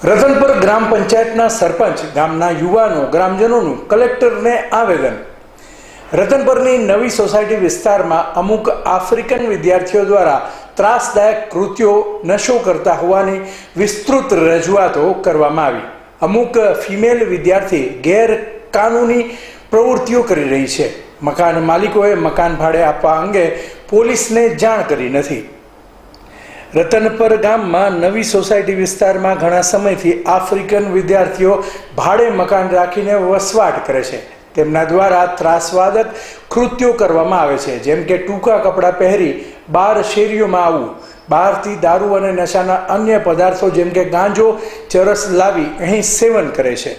રતનપર ગ્રામ પંચાયતના સરપંચ ગામના યુવાનો, ગ્રામજનોનું કલેક્ટરને આવેદન. રતનપરની નવી સોસાયટી વિસ્તારમાં અમુક આફ્રિકન વિદ્યાર્થીઓ દ્વારા ત્રાસદાયક કૃત્યો નશો કરતા હોવાની વિસ્તૃત રજૂઆતો કરવામાં આવી. અમુક ફિમેલ વિદ્યાર્થી ગેરકાનૂની પ્રવૃત્તિઓ કરી રહી છે. મકાન માલિકોએ મકાન ભાડે આપવા અંગે પોલીસને જાણ કરી નથી. રતનપર ગામમાં નવી સોસાયટી વિસ્તારમાં ઘણા સમયથી આફ્રિકન વિદ્યાર્થીઓ ભાડે મકાન રાખીને વસવાટ કરે છે. તેમના દ્વારા ત્રાસવાદક કૃત્યો કરવામાં આવે છે. જેમ કે ટૂંકા કપડાં પહેરી બાર શેરીઓમાં આવવું, બહારથી દારૂ અને નશાના અન્ય પદાર્થો જેમ કે ગાંજો, ચરસ લાવી અહીં સેવન કરે છે.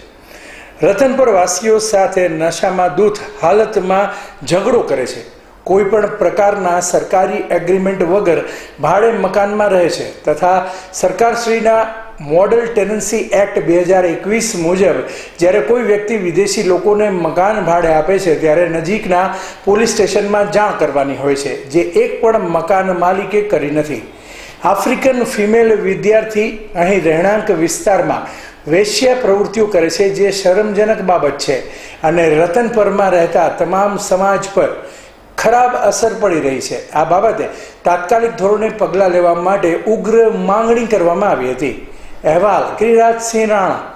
રતનપર વાસીઓ સાથે નશામાં દૂધ હાલતમાં ઝઘડો કરે છે. કોઈ પણ પ્રકારના સરકારી એગ્રીમેન્ટ વગર ભાડે મકાનમાં રહે છે. તથા સરકારશ્રીના મોડલ ટેનન્સી એક્ટ બે હજાર એકવીસ મુજબ જ્યારે કોઈ વ્યક્તિ વિદેશી લોકોને મકાન ભાડે આપે છે, ત્યારે નજીકના પોલીસ સ્ટેશનમાં જાણ કરવાની હોય છે, જે એક પણ મકાન માલિકે કરી નથી. આફ્રિકન ફિમેલ વિદ્યાર્થી અહીં રહેણાંક વિસ્તારમાં વેશ્યા પ્રવૃત્તિઓ કરે છે, જે શરમજનક બાબત છે અને રતન પરમાં રહેતા તમામ સમાજ પર ખરાબ અસર પડી રહી છે. આ બાબતે તાત્કાલિક ધોરણે પગલાં લેવા માટે ઉગ્ર માંગણી કરવામાં આવી હતી. અહેવાલ ગિરિરાજસિંહ રાણા.